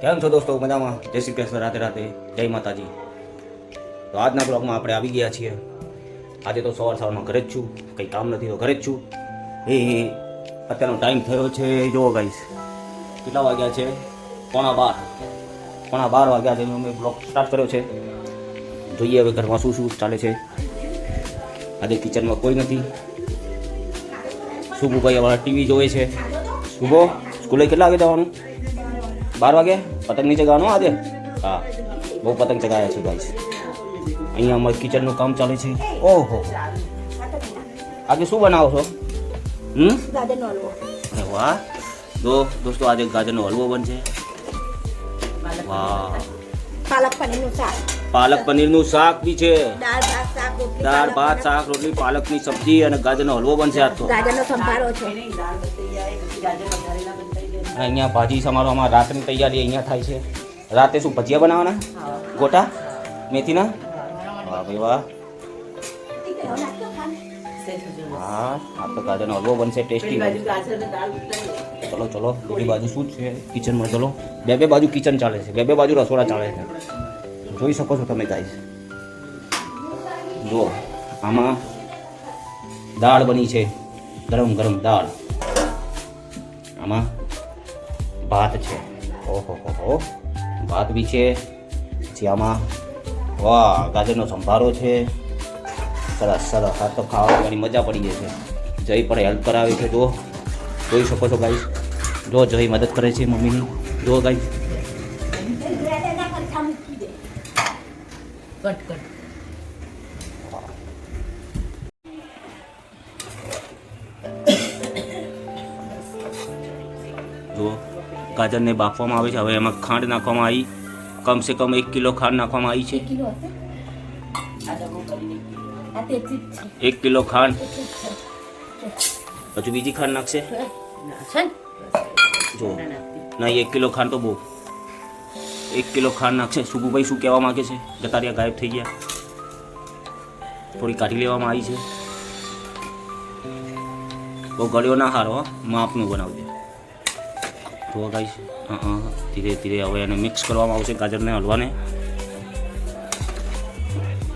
કેમ છો દોસ્તો? મજામાં? જય શ્રી કૃષ્ણ રાતે રાતે જય માતાજી. તો આજના બ્લોગમાં આપણે આવી ગયા છીએ. આજે તો સવાર સવારમાં ઘરે જ છું. કંઈ કામ નથી તો ઘરે જ છું. એ, અત્યારનો ટાઈમ થયો છે. જોવો ગાઈશ કેટલા વાગ્યા છે? પોણા બાર. પોણા બાર વાગ્યા છે. અમે બ્લોગ સ્ટાર્ટ કર્યો છે. જોઈએ હવે ઘરમાં શું શું ચાલે છે. આજે કિચનમાં કોઈ નથી. શુભુભાઈ અમારા ટીવી જોવે છે. શુભો, સ્કૂલે કેટલા વાગે જવાનું? બાર વાગે પતંગ નીચે ચગાવવાનો આજે? હા. બહુ પતંગ ચગાવ્યા છે ગાઈસ અહીંયા અમારે કિચનનું કામ ચાલે છે. ઓહો. આજે શું બનાવો છો? હમ? ગાજરનો હલવો. અરે વાહ. દો દોસ્તો આજે ગાજરનો હલવો બનશે. વાહ. પાલક પનીરનું શાક. પાલક પનીરનું શાક બી છે. દાળ ભાત શાક રોટલી દાળ પાલક ભાત પનીર. શાક રોટલી પાલકની સબ્જી અને ગાજરનો હલવો બનશે આજ તો. ગાજરનો સંભારો છે. અહીંયા ભાજી સમારવામાં રાતની તૈયારી અહીંયા થાય છે. રાતે શું ભજીયા બનાવવાના? ગોટા? મેથીના? વાહ ભાઈ વાહ. હા આ તો ગાજરનો હલવો બનશે ટેસ્ટી ચલો ચલો બીજી બાજુ શું છે? કિચનમાં ચલો. બે બે બાજુ કિચન ચાલે છે બે બે બાજુ રસોડા ચાલે છે. જોઈ શકો છો તમે ગાઈસ જુઓ આમાં દાળ બની છે. ગરમ ગરમ દાળ. આમાં ભાત છે. ઓહો, હો હો. ભાત બી છે. પછી વાહ, ગાજરનો સંભારો છે. સરસ સરસ. આ તો ખાવા પીવાની મજા પડી જશે જય પણ હેલ્પ કરાવે છે જો જોઈ શકો છો ગાઈશ જો જય મદદ કરે છે મમ્મીની. જો ગાઈશ કટ કટ. ગાજરને બાફવામાં આવે છે. હવે એમાં ખાંડ નાખવામાં આવી. કમસે કમ એક કિલો ખાંડ નાખવામાં આવી છે. એક કિલો ખાંડ. પછી બીજી ખાંડ નાખશે? જો. નહીં એક કિલો ખાંડ તો બહુ. એક કિલો ખાંડ નાખશે. સુગુભાઈ શું કહેવા માંગે છે? જતા રહ્યા ગાયબ થઈ ગયા. થોડી કાઢી લેવામાં આવી છે. બહુ ગળ્યો ના હારો. માપનું બનાવજે તો ગાઈશ હા ધીરે ધીરે હવે એને મિક્સ કરવામાં આવશે ગાજરને હલવાને.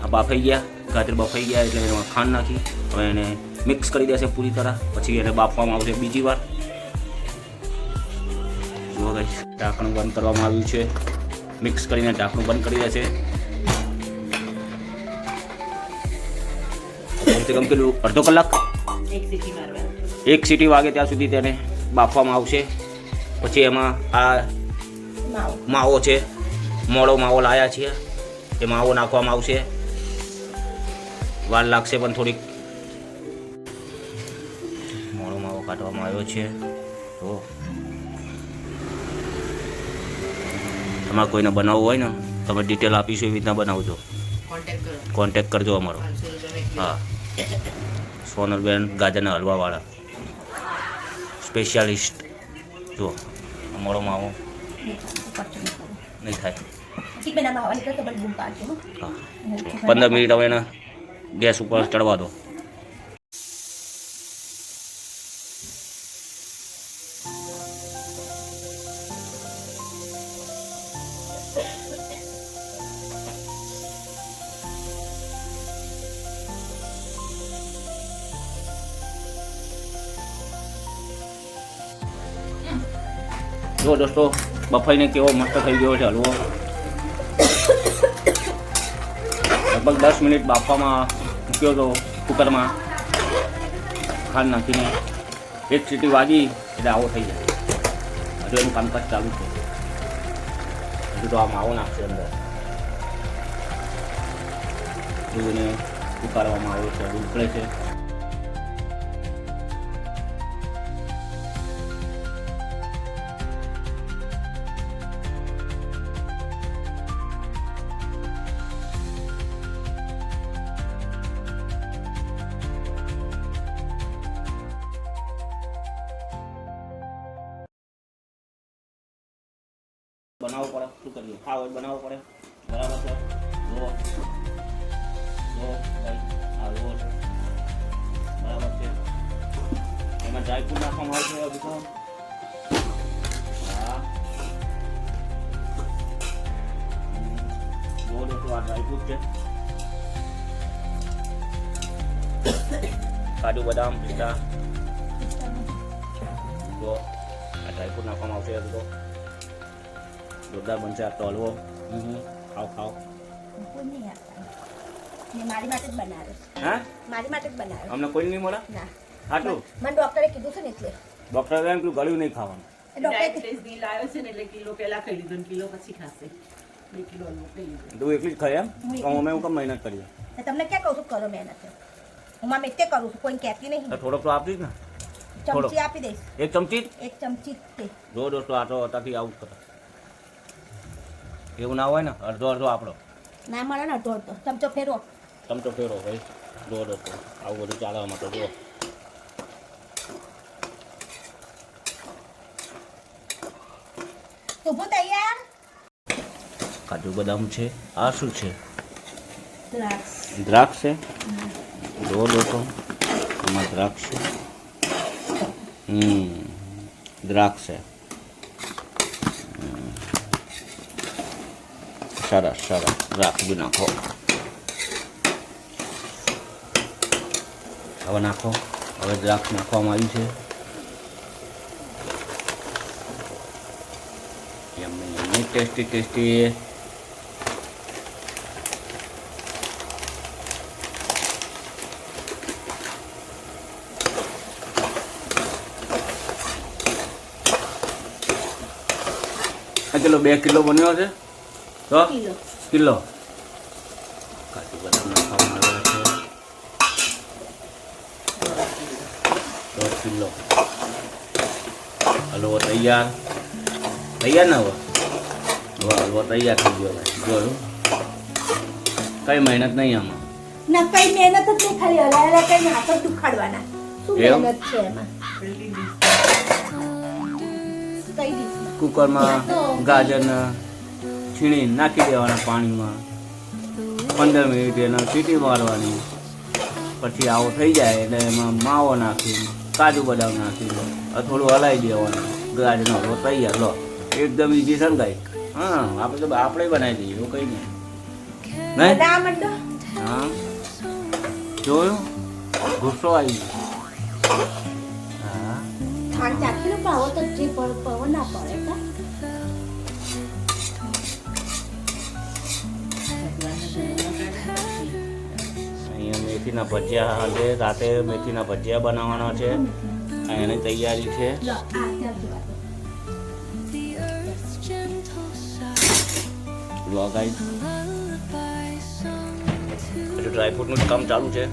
આ બાફાઈ ગયા. ગાજર બફાઈ ગયા એટલે એમાં ખાંડ નાખી. હવે એને મિક્સ કરી દેશે પૂરી તરહ પછી એને બાફવામાં આવશે બીજી વાર. જુઓ ગાઈસ ઢાંકણું બંધ કરવામાં આવ્યું છે. મિક્સ કરીને ઢાંકણું બંધ કરી દેશે. કમસે કમ કેટલું? અડધો કલાક? એક સીટી વાગે ત્યાં સુધી તેને બાફવામાં આવશે. પછી એમાં આ માવો. છે. મોડો માવો લાયા છીએ. એ માવો નાખવામાં આવશે. વાર લાગશે પણ થોડીક. મોડો માવો કાઢવામાં આવ્યો છે. તો તમારે કોઈને બનાવવું હોય ને તમે ડિટેલ આપીશું એવી રીતના બનાવજો. કોન્ટેક કરજો અમારો. હા. સોનલબેન ગાજરના હલવાવાળા. સ્પેશિયાલિસ્ટ જુઓ મોડો માવો નહીં થાય. પંદર મિનિટ હવે એને ગેસ ઉપર ચડવા દો. જો દોસ્તો, બફાઈને કેવો મસ્ત થઈ ગયો છે હલવો. લગભગ દસ મિનિટ બાફવામાં મૂક્યો હતો કુકરમાં. ખાંડ નાખીને એક સીટી વાગી, એટલે આવો થઈ જાય. હજુ એનું કામકાજ ચાલુ છે. હજુ તો આ માવો નાખશે અંદર. દૂધને ઉકાળવામાં આવ્યો છે દૂધ ઉકળે છે. બનાવવો પડે, શું કરીએ? હા હોય બનાવવો પડે. બરાબર છે? જુઓ. જુઓ, ભાઈ, આ જુઓ. છે બરાબર છે? એમાં ડ્રાયફ્રૂટ નાખવામાં આવે છે અભિષો હા. જુઓ દોસ્તો આ ડ્રાયફ્રૂટ છે. કાજુ, બદામ પિસ્તા જુઓ. આ ડ્રાયફ્રૂટ નાખવામાં આવશે જોરદાર બનશે આ તો હલવો. ખાઓ ખાઓ. મારી માટે જ બનાવે હા? મારી માટે જ બનાવ્યો. અમને કોઈ નહીં મળે? ના. આટલું મને ડોક્ટરે કીધું છે ને એટલે. ડોક્ટરે એમ કીધું ગળ્યું નહીં ખાવાનું. ડોક્ટરે બિલ આવ્યો છે ને એટલે કિલો પહેલા ખાઈ લીધો ને કિલો પછી ખાશે. બે કિલો તું એકલી જ ખાઈ એમ? અમે હું કેમ મહેનત કરીએ? તમને ક્યાં કહું છું? કરો મહેનત. હું માં મેં કરું છું કોઈ કહેતી નહીં. તો થોડોક તો આપી ને. થોડો. ચમચી આપી દઈશ. એક ચમચી? એક ચમચી જ દોસ્તો આ તો અત્યારથી આવું કરો એવું ના હોય ને? અડધો અડધો આપણો. ના મળે ને અડધો અડધો. ચમચો ફેરવો ચમચો ફેરો ભાઈ. જો અડધો આવું બધું ચાલવા માટે તો જુઓ તૈયાર. કાજુ બદામ છે. આ શું છે? દ્રાક્ષ. દ્રાક્ષ છે? જો દોસ્તો. આમાં દ્રાક્ષ છે. હમ. દ્રાક્ષ છે. સરસ સરસ બી નાખો હવે નાખો હવે દ્રાક્ષ નાખવામાં આવી છે એમની ટેસ્ટી ટેસ્ટી આ કિલો બે કિલો બન્યો છે? તો? કિલો. કાજુ બદામ નાખવામાં આવ્યા છે દોઢ કિલો. હલવો તૈયાર. તૈયાર ને હવે હવે હલવો તૈયાર થઈ ગયો ભાઈ. જોયું કઈ મહેનત નહીં આમાં. ના કઈ મહેનત જ નહીં ખાલી હલા હલા કઈ હાથ જ દુખાડવાના. શું? મહેનત છે એમાં? કુકરમાં ગાજરને છીણી નાખી દેવાના પાણીમાં. પંદર મિનિટ એને સીટી મારવાની. પછી આવો થઈ જાય એટલે એમાં માવો નાખી કાજુ બદામ નાખી થોડું હલાવી દેવાનું. ગાજનો હલવો તૈયાર લો. એકદમ ઈઝી છે ને ગાઈ હા આપણે તો આપણે બનાવી દઈએ એવું કંઈ નહીં. હા. જોયું? ગુસ્સો આવી ગયો. હા. લો ભાવો તો જે પવ- પવન ના પડે મેથીના ભજીયા હાલે. રાતે મેથીના ભજીયા બનાવવાના છે. એની તૈયારી છે. ડ્રાયફ્રૂટનું જ કામ ચાલુ છે.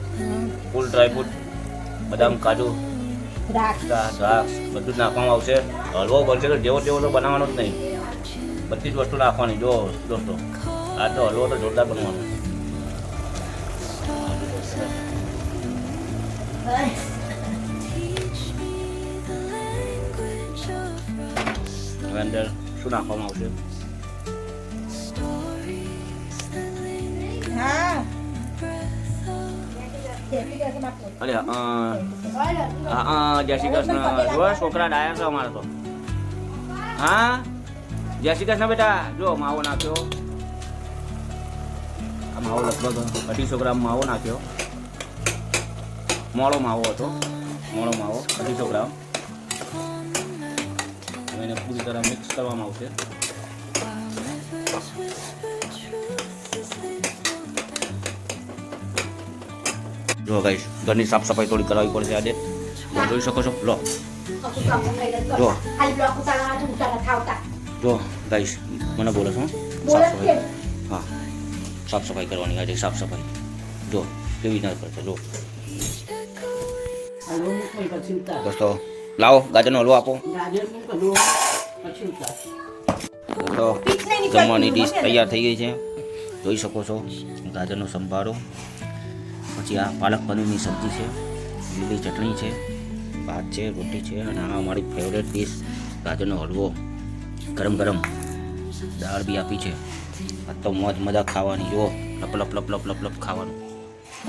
ફૂલ ડ્રાયફ્રૂટ બદામ કાજુ દ્રાક્ષ બધું જ નાખવામાં આવશે. હલવો બનશે તો જેવો તેવો તો બનાવવાનો જ નહીં. બધી જ વસ્તુ નાખવાની. જો દોસ્તો. આ તો હલવો તો જોરદાર બનવાનો. હઈ. હવે અંદર શું નાખવામાં આવશે હા જેથી કરીને આપણે- અરે અ, ઓય, હા હા જય શ્રી કૃષ્ણ જો છોકરા ડાયા છે અમારે તો હા જય શ્રી કૃષ્ણ બેટા જો માવો નાખ્યો આ માવો લગભગ અઢીસો ગ્રામ માવો નાખ્યો મોળો માવો હતો. મોળો માવો અઢીસો ગ્રામ. હવે એને પૂરી તરહ મિક્સ કરવામાં આવશે. જો ગાઈશ ઘરની સાફ સફાઈ થોડી કરાવવી પડશે આજે. જોઈ શકો છો. લો. જો. જો ગાઈશ મને બોલો છો સાફ સફાઈ હા. સાફ સફાઈ કરવાની આજે સાફ સફાઈ જો કેવી રીતના કરશે જો. દોસ્તો લાવો ગાજરનો હલવો આપો. દોસ્તો જમવાની ડીશ તૈયાર થઈ ગઈ છે. જોઈ શકો છો ગાજરનો સંભારો. પછી આ પાલક પનીરની સબ્જી છે લીલી ચટણી છે ભાત છે રોટી છે અને આ અમારી ફેવરેટ ડીશ ગાજરનો હલવો. ગરમ ગરમ દાળ બી આપી છે. આ તો મોજ મજા ખાવાની જુઓ લપ લપ લપ લપ લપ લપ ખાવાનું.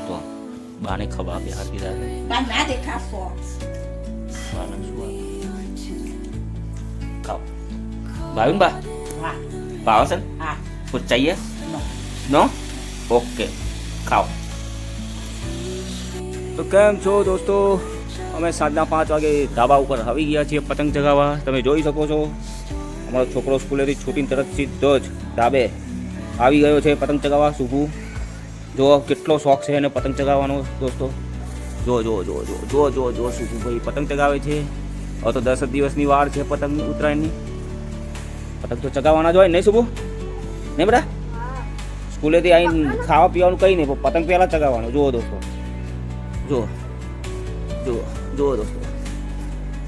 તો બાને ખવા બી હાકી દાદે બા ના દેખા ફો બાને શું ખાવ ભાવિન બા હા ભાવસન હા કુછ ચાહીએ નો નો ઓકે ખાઓ તો કેમ છો દોસ્તો અમે સાંજના પાંચ વાગે ધાબા ઉપર આવી ગયા છીએ પતંગ ચગાવવા તમે જોઈ શકો છો અમારો છોકરો સ્કૂલેથી છૂટીને તરત સીધો જ ધાબે આવી ગયો છે પતંગ ચગાવવા સુભું જો કેટલો શોખ છે એને પતંગ ચગાવવાનો દોસ્તો? જો જો જો જો જો જો જો ભાઈ, પતંગ ચગાવે છે. હવે તો દસ દિવસની વાર છે પતંગની, ઉત્તરાયણની. પતંગ તો ચગાવવાના જ હોય નહીં શુભુ નહીં બેટા? સ્કૂલેથી અહીં ખાવા પીવાનું કંઈ નહીં પતંગ પહેલાં ચગાવવાનું. જુઓ દોસ્તો. જુઓ. જુઓ જુઓ દોસ્તો.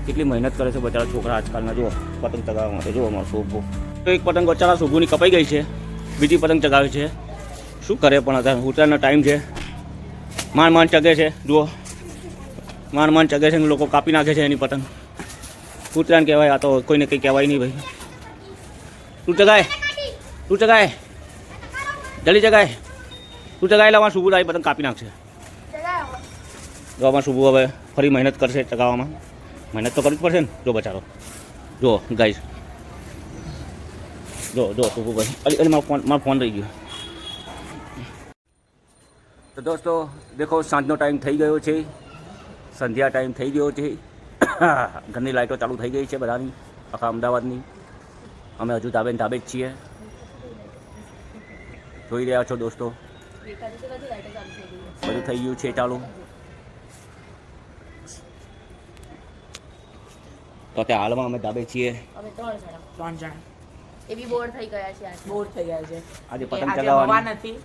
કેટલી મહેનત કરે છે બચારા છોકરા આજકાલના. જુઓ, પતંગ ચગાવવા માટે. જુઓ, અમારો તો એક પતંગ બચારા શુભુની કપાઈ ગઈ છે. બીજી પતંગ ચગાવે છે. શું કરે પણ અત્યારે? ઉત્તરાયણનો ટાઈમ છે. માંડ માંડ ચગે છે, જુઓ. માંડ માંડ ચગે છે લોકો કાપી નાખે છે એની પતંગ. ઉત્તરાયણ કહેવાય, આ તો કોઈને કંઈ કહેવાય નહીં ભાઈ. તું ચગાય. તું ચગાય. જલ્દી ચગાય. તું ચગાય અમારે શુભુ આવી પતંગ કાપી નાખશે. જો આમાં શુભુ હવે ફરી મહેનત કરશે ચગાવવામાં. મહેનત તો કરવી જ પડશે ને. જો બચારો. જો ગાઈશ જો જો શુભુ ભાઈ. અરે મારો ફોન મારો ફોન રહી ગયો. તો દોસ્તો દેખો સાંજનો ટાઈમ થઈ ગયો છે. સંધ્યા ટાઈમ થઈ ગયો છે. ઘરની લાઇટો ચાલુ થઈ ગઈ છે બધાની આખા અમદાવાદની. અમે હજુ ધાબે ધાબે જ છીએ. જોઈ રહ્યા છો દોસ્તો. બધું થઈ ગયું છે ચાલુ. તો ત્યાં હાલમાં અમે ધાબે છીએ. અમે ત્રણ જણા. ત્રણ જણા. એ બી બોર થઈ ગયા છે આજે. બોર થઈ ગયા છે. આજે પતંગ આજે નથી.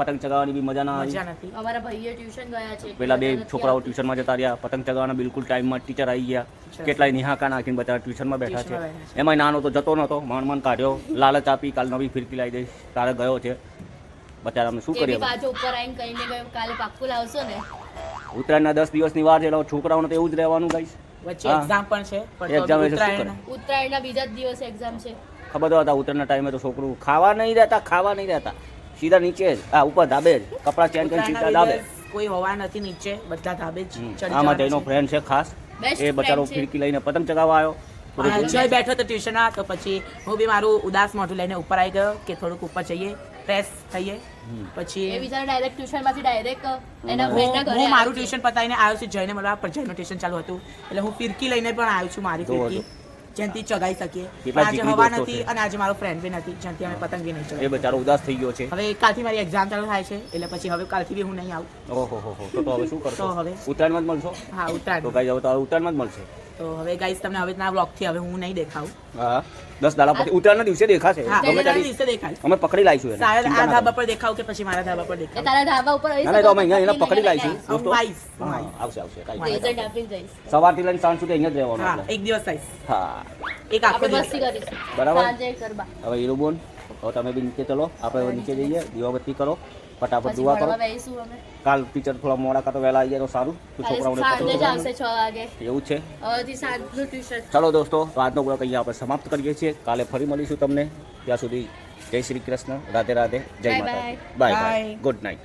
પતંગ ચગાવવાની બી મજા ના આવી. અમારા ભાઈએ ટ્યુશન ગયા છે. પેલા બે છોકરાઓ. ટ્યુશનમાં જતા રહ્યા પતંગ ચગાવવાના બિલકુલ ટાઈમમાં ટીચર આવી ગયા. કેટલાય નિહાકા નાખીને બચારા ટ્યુશનમાં બેઠા છે. ટ્યુશનમાં બેઠા છે. એમાંય નાનો તો જતો નહોતો માંડ માંડ કાઢ્યો. લાલચ આપી કાલ નવી ફિરકી લાવી દઈશ. તારે ગયો છે. બચારા અમે શું કરીએ? બાજુ ઉપર આવીને કહીને ગયો કાલે પાક્કું લાવશો ને? ઉત્તરાયણના દસ દિવસની વાર છે એટલે છોકરાઓને તો એવું જ રહેવાનું ગાઈશ વચ્ચે એક્ઝામ પણ છે પણ તો Exam બી એટલે શું ઉત્તરાયણ ઉત્તરાયણના બીજા જ દિવસે એક્ઝામ છે. ખબર તો હતા ઉત્તરાયણના ટાઈમે તો છોકરું ખાવા નહીં રહેતા ખાવા નહીં રહેતા. સીધા નીચે જ. આ ઉપર ધાબે જ. કપડાં ચેન્જ કરીને સીધા ધાબે કોઈ હોવા નથી નીચે બધા ધાબે જ આમાં તેનો ફ્રેન્ડ છે. ખાસ. એ બચારો ફિરકી લઈને પતંગ ચગાવવા આવ્યો. જય બેઠો તો ટ્યુશનમાં તો પછી હું બી મારું ઉદાસ મોઢું લઈને ઉપર આવી ગયો કે થોડુંક ઉપર જઈએ ફ્રેશ થઈએ. પછી એ બિચારો ડાયરેક્ટ ટ્યુશનમાંથી ડાયરેક્ટ એના હું- ફ્રેન્ડના ઘરે હું મારું ટ્યુશન પતાવીને આવ્યો છું જઈને મળવા પર જયનું ટ્યુશન ચાલુ હતું. એટલે હું ફિરકી લઈને પણ આવ્યો છું મારી ફિરકી. જેનાથી ચગાઈ શકીએ. આજે હવા નથી અને આજે મારો ફ્રેન્ડ બી નથી જેનથી અમે પતંગ બી નહીં એ બચારો ઉદાસ થઈ ગયો છે. હવે કાલથી મારી એક્ઝામ ચાલુ થાય છે એટલે પછી હવે કાલથી બી હું નહીં આવું. ઓહો હો હો તો તો હવે શું કરશો? હવે? ઉત્તરાયણમાં જ મળશો? હા તો ઉત્તરાયણ ગાઈ હવે તો ઉત્તરાયણમાં જ મળશે. તો હવે ગાઈસ તમને હવે ના બ્લોગથી હવે હું નહીં દેખાવું હા. દસ દાડા પછી ઉત્તરાયણના દિવસે દેખાશે. ગમે ત્યારે દિવસે દેખાય અમે પકડી લાવીશું એને. આ ધાબા પર દેખાવ કે પછી મારા ધાબા પર દેખાવ તારા ધાબા ઉપર આવી ના તો અમે અહીંયા એને પકડી લાવીશું. દોસ્તો આવીશ, આવીશ. કાઈ રિઝલ્ટ આપીને જઈશ. સવારથી લઈને સાંજ સુધી અહીંયા જ રહેવાનું હા એક દિવસ આવીશ. હા. એક આખો દિવસ. કરીશું. બરાબર. સાંજે ગરબા. હવે હીરુબોન હવે તમે બી નીચે ચલો. આપણે નીચે જઈએ. દીવાબત્તી કરો. ફટાફટ જોવા દુઆ કરો. કાલ ટીચર થોડા મોડા કાં તો વહેલા આવી જાય તો સારું. તો છોકરાઓને સાંજે આવશે છ વાગે. એવું છે. ચાલો દોસ્તો તો આજનો બ્લોગ અહીંયા આપણે સમાપ્ત કરીએ છીએ. કાલે ફરી મળીશું તમને. ત્યાં સુધી જય શ્રી કૃષ્ણ. રાધે રાધે. જય માતા બાય બાય ગુડ નાઇટ